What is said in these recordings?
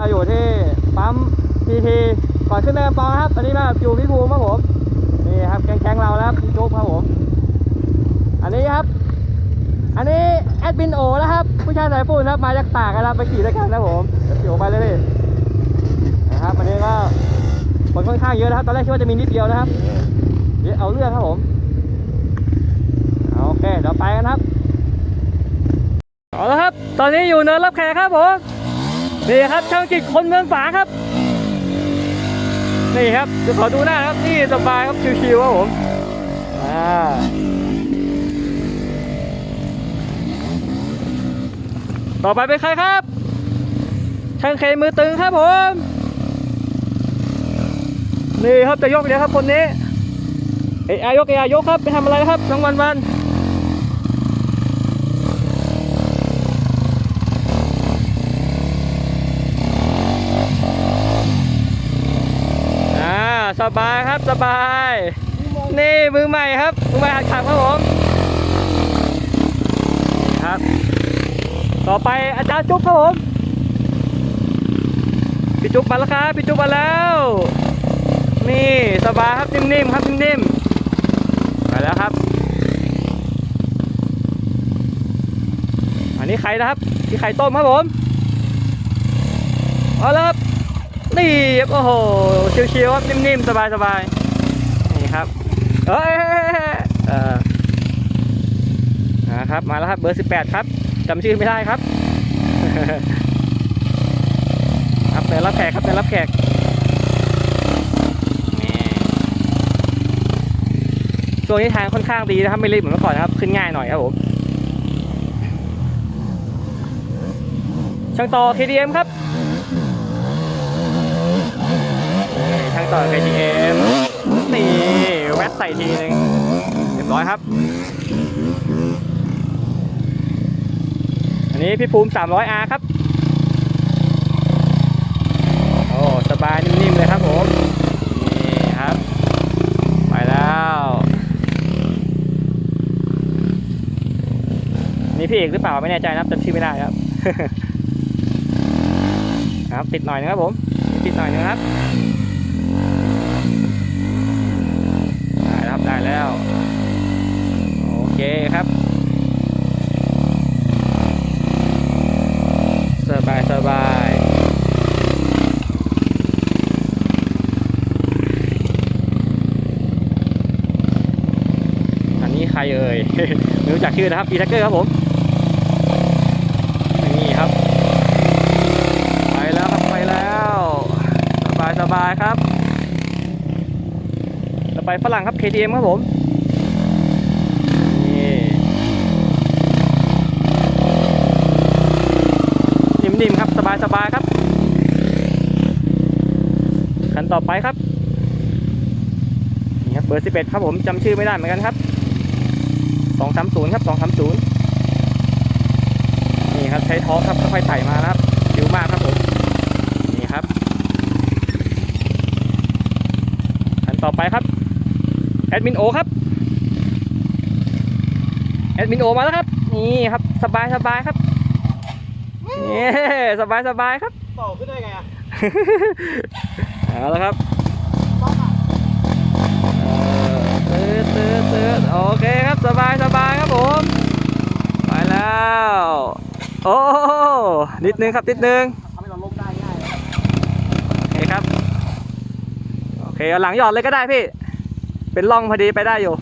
เราอยู่ที่ปั๊มพีทีก่อนขึ้นแม่กำปองครับตอนนี้มาอยู่พี่ภูมิครับผมนี่ครับแก๊งๆเราแล้วครับพี่จุ๊บครับผมอันนี้ครับ อันนี้แอดมินโอนะครับ ผู้ชายสายฝุ่นครับมาจากตากนะครับไปขี่ด้วยกันนะผมเดี๋ยวขี่ออกไปเลยดินะครับอันนี้ก็คนค่อนข้างเยอะนะครับ ตอนแรกคิดว่าจะมีนิดเดียวนะครับเดี๋ยวเอาเรื่องครับผมโอเคเดี๋ยวไปกันครับเอาละครับ ตอนนี้อยู่เนินรับแขกครับผม นี่ครับช่างกิจคนเมืองฝางครับ นี่ครับจะขอดูหน้าครับนี่สบายครับชิวๆครับผมอ่าต่อไปเป็นใครครับ ช่างเคมือตึงครับผม นี่ครับจะยกเดี๋ยวครับคนนี้เอยอายกเอยายกครับไปทำอะไรครับน้องวันวันอ่า สบายครับสบาย นี่มือใหม่ครับมือใหม่หัดขับครับผมครับ ต่อไปอาจารย์จุ๊บครับผมพี่จุ๊บมาแล้วครับพี่จุ๊บมาแล้ว นี่สบายครับนิ่มๆครับนิ่มๆมาแล้วครับ อันนี้ไข่นะครับที่ไข่ต้มครับผมเอาล้วครับ นี่ครับโอ้โหชิวๆครับนิ่มๆ สบายๆ นี่ครับเอ้ยเออนะครับมาแล้วครับเบอร์ 18 ครับจำชื่อไม่ได้ครับ ครับเดินรับแขกครับเดินรับแขกนี่ช่วงนี้ทางค่อนข้างดีนะครับไม่รีบเหมือนเมื่อก่อนนะครับ ขึ้นง่ายหน่อยครับผมช่างต่อ KDM ครับนี่ช่าง ต่อ KDM นี่แวะใส่ทีนึงเรียบร้อยครับ อันนี้พี่ภูมิ 300R ครับ โอ้ สบายนิ่มๆเลยครับผม นี่ครับ ไปแล้ว นี่พี่เอกหรือเปล่าไม่แน่ใจนะครับจำชื่อไม่ได้ครับ ครับติดหน่อยนะครับผม ติดหน่อยนะครับ ได้แล้วครับได้แล้ว โอ เคครับ สบายสบายอันนี้ใครเอ่ยไม่รู้จักชื่อนะครับอีทักเกอร์ครับผมนี่ครับ ไปแล้วครับไปแล้ว สบายสบายครับ ต่อไปฝรั่งครับ KTM ครับผม นิ่มๆครับสบายๆครับคันต่อไปครับนี่ครับเบอร์11ครับผมจำชื่อไม่ได้เหมือนกันครับ230ครับ230นี่ครับใช้ท้องครับค่อยๆไต่มานะครับชิวมากครับผมนี่ครับคันต่อไปครับแอดมินโอครับแอดมินโอมาแล้วครับนี่ครับสบายสบายๆครับ นี่สบายสบายครับต่อขึ้นได้ไงอะเอาละครับเออตืดตืดตืดโอเคครับสบายสบายครับผม ไปแล้ว โอ้นิดนึงครับนิดนึงทำให้เราล้มได้ง่ายโอเคครับ โอเคเอาหลังหยอดเลยก็ได้พี่ เป็นร่องพอดีไปได้อยู่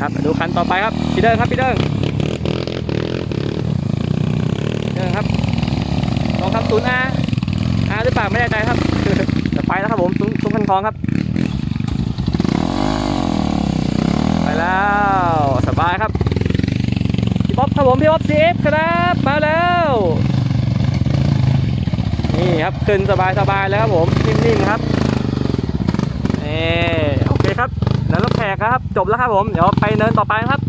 ครับมาดูคันต่อไปครับพี่เดิงครับพี่เดิงเดิงครับลองครับ ศูนย์อาอาหรือเปล่าไม่แน่ใจครับจะไปแล้วครับผมซุ้มซุ้มคันคลองครับ ไปแล้วสบายครับพี่บ๊อบครับผมพี่บ๊อบซีเอฟครับมาแล้ว นี่ครับขึ้นสบายสบายๆแล้วครับผมนิ่มๆครับนี่โอเคครับเนินรถแขกครับ จบแล้วครับผม เดี๋ยวไปเนินต่อไปครับ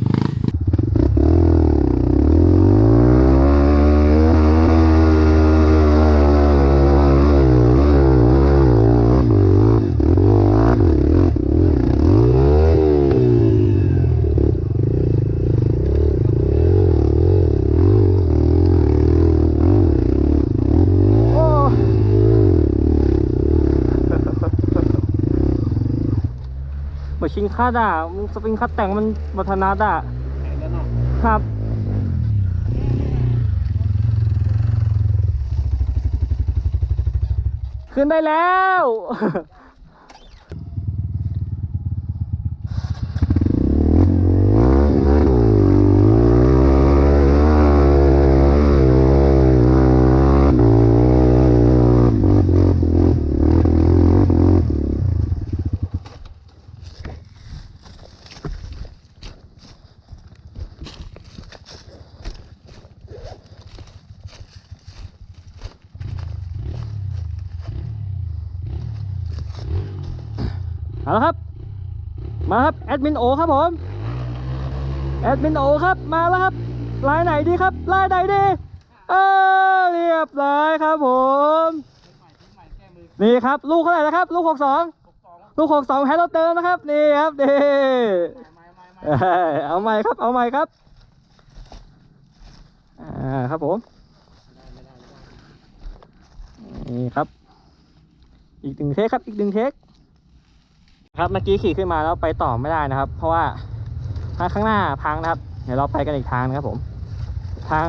ชินคัดอะมึงสปริงคัดแต่งมันบัฒนาดอะแข่งแล้วเนาะครับขึ้นได้แล้ว เอาละครับ มาครับแอดมินโอครับผมแอดมินโอครับมาแล้วครับลายไหนดีครับลายไหนดีเออเรียบร้อยครับผม นี่ครับลูกเท่าไหร่นะครับ ลูกหกสองลูกหกสองแฮร์โรเติมนะครับนี่ครับนี่ไม้ไม้ไม้เอาใหม่ครับเอาใหม่ครับอ่าครับผมนี่ครับ อีกหนึ่งเทคครับอีกหนึ่งเทค ครับเมื่อกี้ขี่ขึ้นมาแล้วไปต่อไม่ได้นะครับ เพราะว่าทางข้างหน้าพังนะครับ เดี๋ยวเราไปกันอีกทางนะครับผม ทาง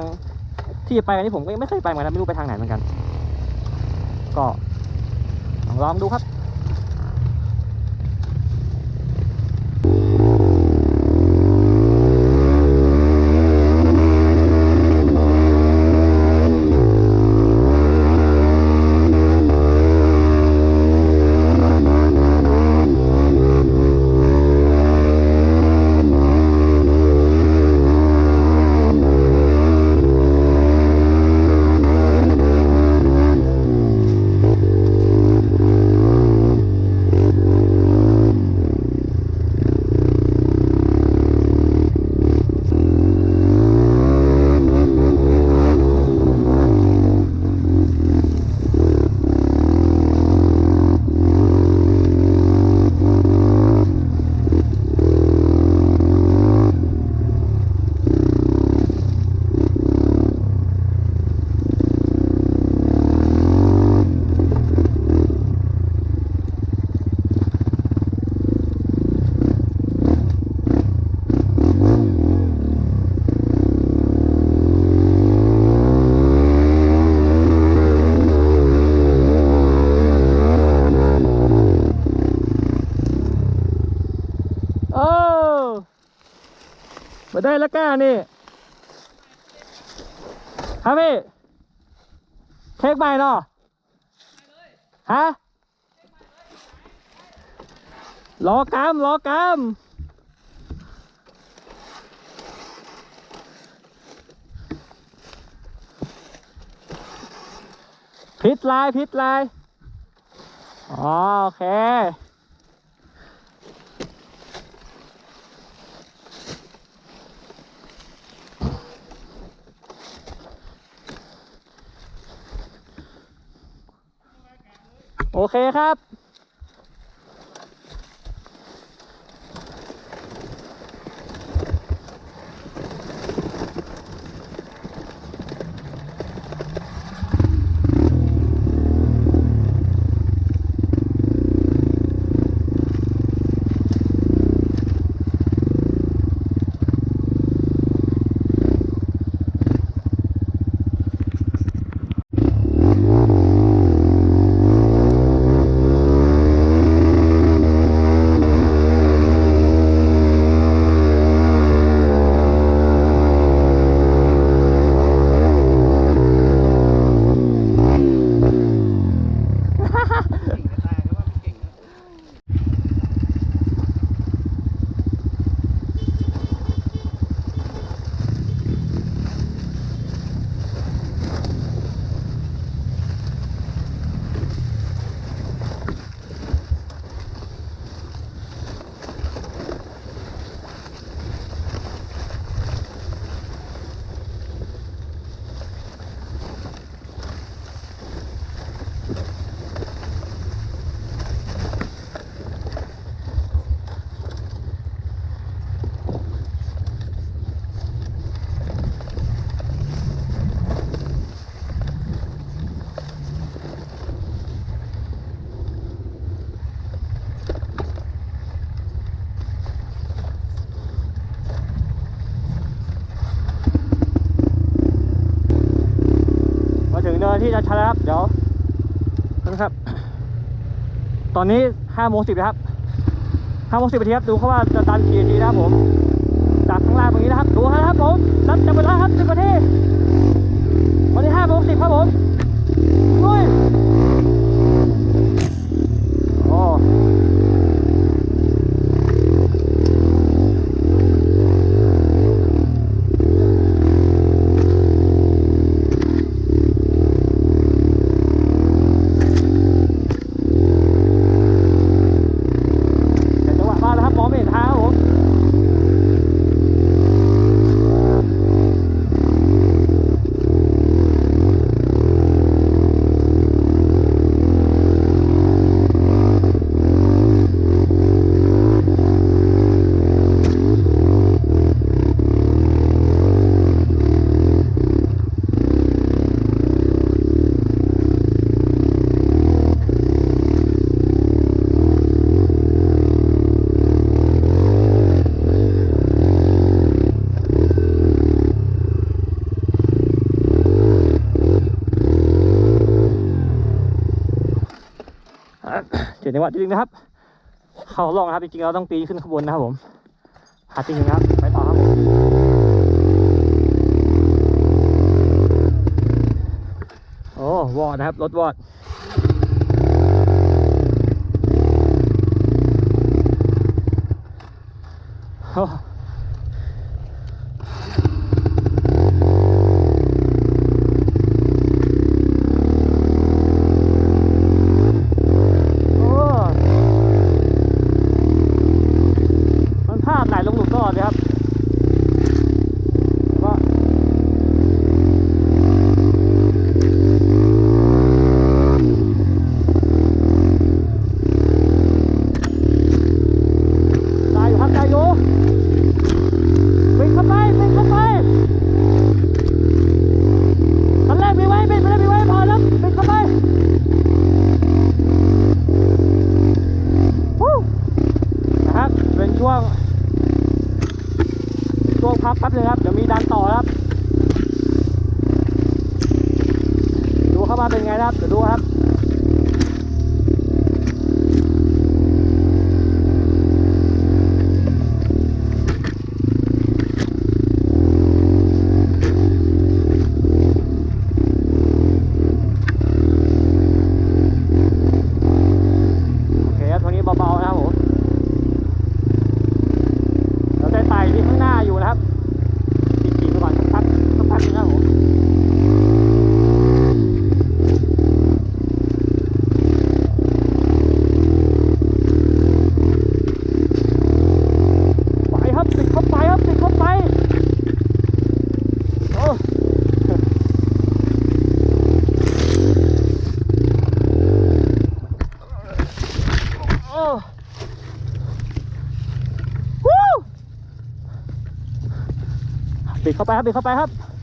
ที่ไปกันนี้ผมก็ยังไม่เคยไปเหมือนกันไม่รู้ไปทางไหนเหมือนกัน ก็ลองดูครับ โอ้ มาได้แล้วก้านี่ครับพี่เค้กใหม่เนาะฮะรอกรรมรอกรรมพิษลายพิษลายอ๋อโอเค โอเคครับ ตอนนี้ห้าโมงสิบนะครับห้าโมงสิบนาทีครับดูเขาว่าจะดันกี่นาทีนะครับผม จากข้างล่างตรงนี้นะครับดูนะครับผมนับจับเวลาครับสิบนาทีวันนี้ห้าโมงสิบครับผมลุยโอ้แต่จังหวะบ้านแล้วครับมองไม่เห็นทางครับผม อะเดจริงนะครับ เขาลองนะครับ จริงๆเราต้องปีนขึ้นข้างบนนะครับผมหาจริงๆนะครับ ไปต่อครับผมโอ้วอดนะครับ รถวอดโอ้ ไปครับปิดเข้าไปครับ